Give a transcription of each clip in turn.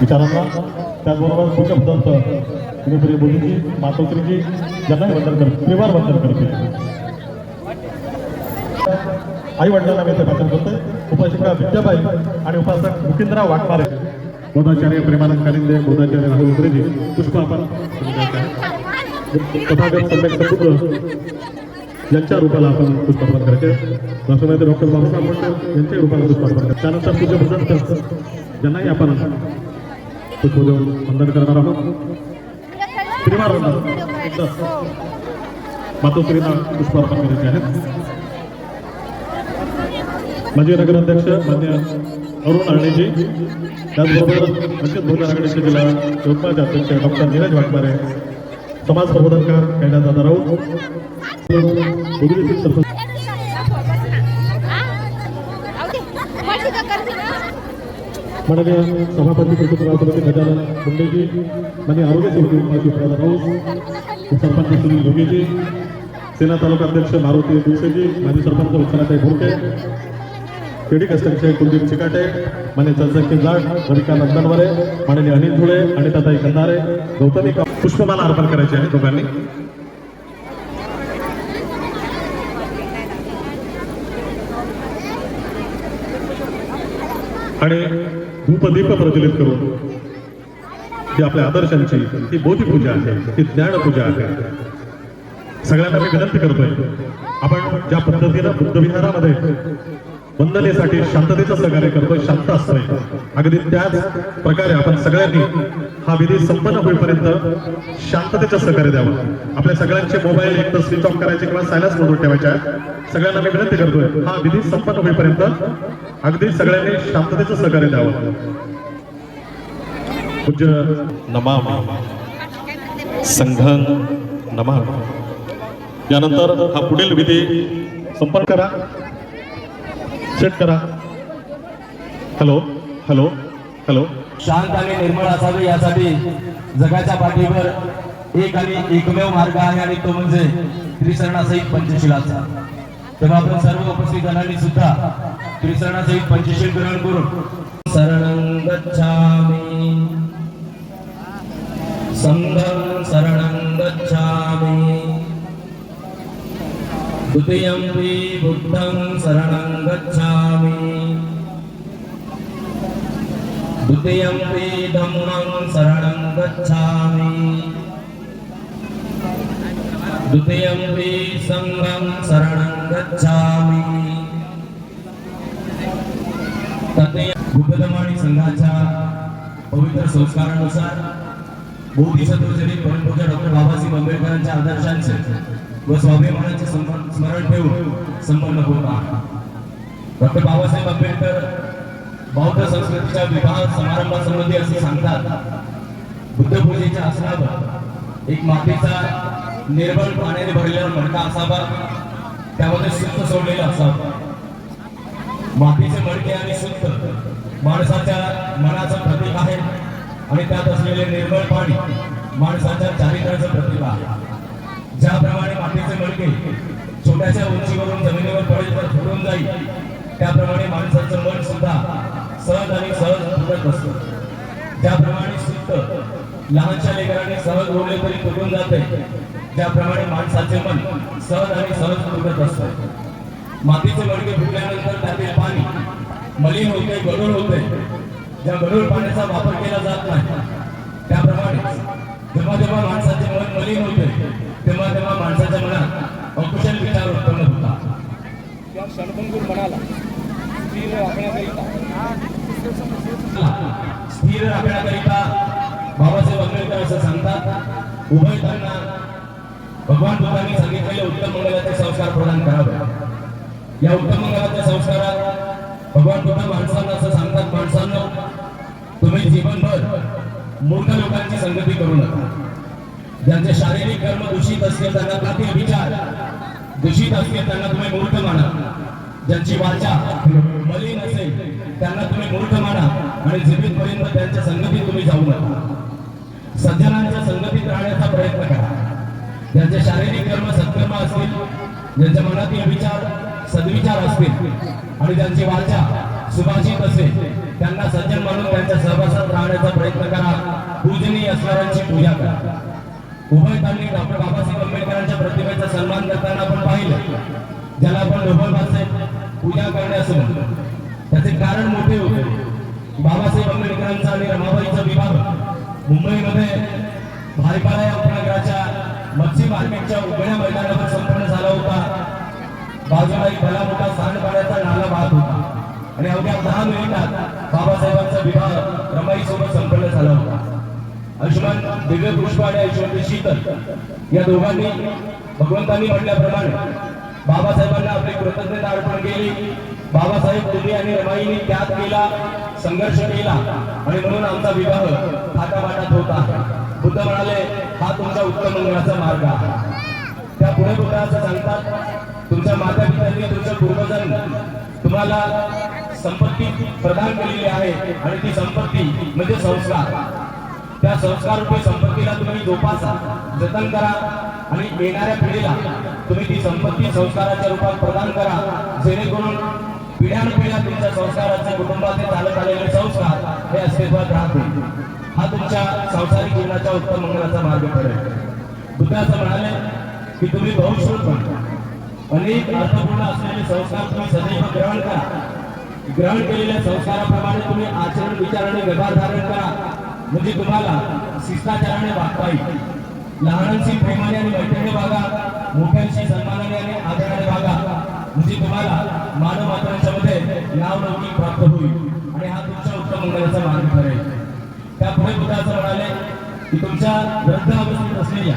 विचारांना. त्याचबरोबर पूज्य भदंत प्रिय मोदीजी मातोश्रीजी ज्यांनाही वंदन करते त्रिवार वंदन करते. आई वडिलांना मी ते वाचन करतोय. उपासिका विद्याबाई आणि उपासक मुकिंद्रा वाघमारे बोधाचार्य प्रेमानंद कालिंदे बोधाचार्य राहुल उकरेजी पुष्प आपण तथागत सम्यक सपुत्र यांच्या रूपाला आपण पुष्पार्पण करायचे राष्ट्रवादी डॉक्टर बाबासाहेब आंबेडकर यांच्या रूपाला पुष्पार्पण करायचे त्यानंतर पूज्य भदंत ज्यांनाही आपण पुष्पदेऊन वंदन करणार आहोत श्रीमार वंदन पुष्पार्पण करायचे आहेत माजी नगराध्यक्ष मान्य अरुण अर्णेजी त्याचबरोबर वंचित बहुजन आघाडीचे जिल्हा यवतमाळचे अध्यक्ष डॉक्टर नीरज वाटमारे समाज प्रबोधनकार कैलास दादा राऊत माननीय सभापती प्रकृती सभापती गजानन मुंडेजी माननीय आरोग्य समिती उपाध्यक्ष प्रधान राऊत सरपंच सुनील भोगेजी सेना तालुका अध्यक्ष मारुती दिवसेजी माजी सरपंच विठ्ठलाताई भोरके केडी कस्टमचे कुलदीप चिकाटे मान्य चंद्रकी जाट रविका नंदनवरे माननीय अनिल धुळे आणि ताताई कंदारे गौतमी का- पुष्पमाला अर्पण करायचे आहे दोघांनी. आणि धूपदीप प्रज्वलित करून जी आपल्या आदर्शांची ती बोधीपूजा आहे ती ज्ञानपूजा आहे सगळ्यांना मी विनंती करतोय आपण ज्या पद्धतीनं बुद्धविहारामध्ये वंदनेसाठी शांततेचं सहकार्य करतोय शांत असतोय. अगदी त्याच प्रकारे आपण सगळ्यांनी हा विधी संपन्न होईपर्यंत शांततेचं सहकार्य द्यावं. आपल्या सगळ्यांचे मोबाईल एक तर स्विच ऑफ करायचे किंवा सायलन्स मोडून ठेवायचे सगळ्यांना मी विनंती करतोय हा विधी संपन्न होईपर्यंत अगदी सगळ्यांनी शांततेचं सहकार्य द्यावं. पूज्य नमा संघं नमा यानंतर हा पुढील विधी संपर्क करा. सेट करा. हॅलो हॅलो हॅलो शांत आणि निर्मळ असावे यासाठी जगाच्या पाठीवर एक आणि एकमेव मार्ग आहे आणि तो म्हणजे त्रिसरणासहित पंचशिलाचा. तेव्हा आपण सर्व उपस्थित जणांनी सुद्धा त्रिसरणासहित पंचशील ग्रहण करून शरण गच्छामी. संगम शरण गच्छामि द्वितीयंपि बुद्धं शरणं गच्छामि। द्वितीयंपि धम्मं शरणं गच्छामि। द्वितीयंपि सङ्घं शरणं गच्छामि। तृतीय बुद्धधर्माणी संघाच्या पवित्र संस्कारानुसार बोधिसत्व चरित परमपूज्य डॉक्टर बाबासाहेब आंबेडकरांच्या आदर्शांचे व स्वाभिमानाचे स्मरण स्मरण ठेवून संपन्न होत आहे डॉक्टर बाबासाहेब आंबेडकर बौद्ध संस्कृतीच्या विवाह समारंभासंबंधी असे सांगतात बुद्धपूजेच्या आसनावर एक मातीचा निर्मळ पाण्याने भरलेला मडका असावा त्यामध्ये शुद्ध सोडलेला असावा. मातीचे मडके आणि शुद्ध माणसाच्या मनाचं प्रतीक आहे आणि त्यात असलेले निर्मळ पाणी माणसाच्या चारित्र्याचं प्रतीक आहे. ज्याप्रमाणे मातीचे मडके छोट्याशा उंचीवरून जमिनीवर पडेल तर फुटून जाईल त्याप्रमाणे माणसाचं मन सुद्धा सहज आणि सहज फुटत असतं ज्याप्रमाणे सुप्त लहानशा लेकराने सहज ओढले तरी फुटून जाते त्याप्रमाणे माणसाचे मन सहज आणि सहज फुटत असतं. मातीचे मडके फुटल्यानंतर त्यातील पाणी मलिन होते गडूळ होते. ज्या गढूळ पाण्याचा वापर केला जात नाही त्याप्रमाणे जेव्हा जेव्हा माणसाचे मन मलिन होते. तेव्हा तेव्हा माणसाच्या मनात अकुशल विचार उत्पन्न होतात या क्षणभंगूर मनाला स्थिर राखण्याकरिता. स्थिर राखण्याकरिता बाबासाहेब आंबेडकर असं सांगतात. उभयतांना भगवान बुद्धांनी सांगितलेले उत्तम मंगलाचे संस्कार प्रदान करावे. या उत्तम मंगलाच्या संस्कारात भगवान बुद्ध माणसांना असं सांगतात माणसांना तुम्ही जीवनभर मूर्ख लोकांची संगती करू नका. ज्यांचे शारीरिक कर्म दूषित असतील त्यांना त्यातील विचार दूषित असतील त्यांना तुम्ही मूर्ख माना. ज्यांची वाचा मलिन असेल त्यांना तुम्ही मूर्ख माना आणि जीवितपर्यंत त्यांच्या संगतीत तुम्ही जाऊ नका. सज्जनांच्या संगतीत राहण्याचा प्रयत्न करा. ज्यांचे शारीरिक कर्म सत्कर्म असतील ज्यांच्या मनातील विचार सद्विचार असतील आणि ज्यांची वाचा सुभाषित असेल त्यांना सज्जन म्हणून त्यांच्या सहवासात राहण्याचा प्रयत्न करा. पूजनीय असणाऱ्यांची पूजा करा. उभयतांनी डॉक्टर बाबासाहेब आंबेडकरांच्या प्रतिमेचा सन्मान करताना आपण पाहिलं. ज्याला आपण डोबलबाचे पूजा करणे असं म्हणतो. त्याचे कारण मोठे होते. बाबासाहेब आंबेडकरांचा आणि रमाबाईचा विवाह मुंबईमध्ये भाईपाला या उपनगराच्या मच्छी मार्केटच्या उघड्या मैदानावर संपन्न झाला होता. बाजूला एक भला मोठा सांडपाण्याचा नाला वाहत होता. आणि अवघ्या दहा मिनिटात बाबासाहेबांचा विवाह रमाईसोबत संपन्न झाला होता. आयुष्यमान दिव्य पुष्प आणि ऐश्वर्य शीतल. या दोघांनी भगवंतांनी म्हटल्याप्रमाणे बाबासाहेबांना आपली कृतज्ञता अर्पण केली. बाबासाहेब तुम्ही आणि रमाईने त्याग केला संघर्ष केला आणि म्हणून आमचा विवाह थाटामाटात होता बुद्ध म्हणाले हा तुमचा उत्तम मंगळाचा मार्ग आहे. त्या पुढे पुढे असं सांगतात तुमच्या माता पित्यांनी तुमच्या पूर्वजांनी तुम्हाला संपत्ती प्रदान केलेली आहे आणि ती संपत्ती म्हणजे संस्कार. त्या संस्कार रूपी संपत्तीला तुम्ही जोपासा जतन करा आणि येणाऱ्या पिढीला तुम्ही ती संपत्ती संस्काराच्या रूपात प्रदान करा. जेणेकरून पिढ्यानपिढ्या तुमच्या संस्काराचे कुटुंबाचे चालत आलेले संस्कार हे अस्तित्वात राहतील. हा तुमच्या सांसारिक जीवनाच्या उत्तम मंगलाचा मार्ग ठरेल दुसऱ्या असं म्हणाले की तुम्ही बहुश्रुत अनेक अर्थपूर्ण असलेले संस्कार तुम्ही सदैव ग्रहण करा. ग्रहण केलेल्या संस्काराप्रमाणे तुम्ही आचरण विचार आणि व्यवहार धारण करा. म्हणजे तुम्हाला शिष्टाचाराने वागता येईल. लहानांशी प्रेमाने आणि मैत्रीने वागा मोठ्यांशी सन्मानाने आणि आदराने वागा. म्हणजे तुम्हाला मानव मात्रांच्या मध्ये नाव लौकिक प्राप्त होईल. आणि हा तुमच्या उत्तम मंगलाचा मार्ग ठरेल. त्या पुढे बुद्ध म्हणाले की तुमच्या वृद्ध अवस्थेत असलेल्या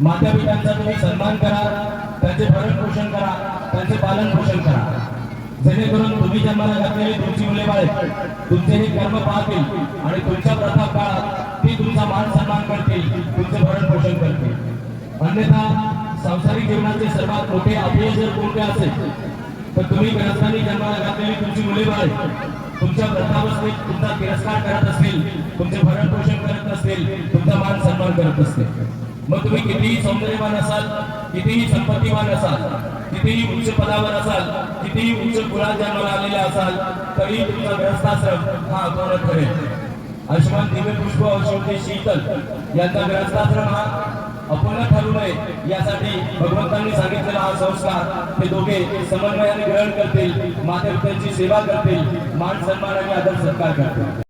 माता पित्यांचा तुम्ही सन्मान करा त्यांचे भरण पोषण करा त्यांचे पालन पोषण करा. जेणेकरून तुम्ही जन्माला घातलेली तुमची मुले बाळे तुमचे हे कर्म पाहतील आणि तुमच्या प्रथा काळात ती तुमचा मान सन्मान करतील तुमचे भरण पोषण करतील. अन्यथा सांसारिक जीवनाचे सर्वात मोठे अपयश जर कोणते असेल तर तुम्ही ग्रस्तांनी जन्माला घातलेली तुमची मुले बाळे तुमच्या वृद्धावस्थेत तुमचा तिरस्कार करत असतील तुमचे भरण पोषण करत असतील तुमचा मान सन्मान करत असतील. मग तुम्ही कितीही सौंदर्यवान असाल कितीही संपत्तीवान असाल कितीही उच्च पदावर असाल कितीही उच्च कुळात जन्माला आलेले असाल तरी तुमचा ग्रस्ताश्रम हा अपूर्ण ठरेल. आयुष्यमान दिव्य पुष्प औषधी शीतल यांचा ग्रस्ताश्रम हा अपूर्ण ठरू नये यासाठी भगवंतांनी सांगितलेला हा संस्कार ते दोघे समन्वयाने ग्रहण करतील माता सेवा करतील मान सन्मान आणि आदर सत्कार करतील.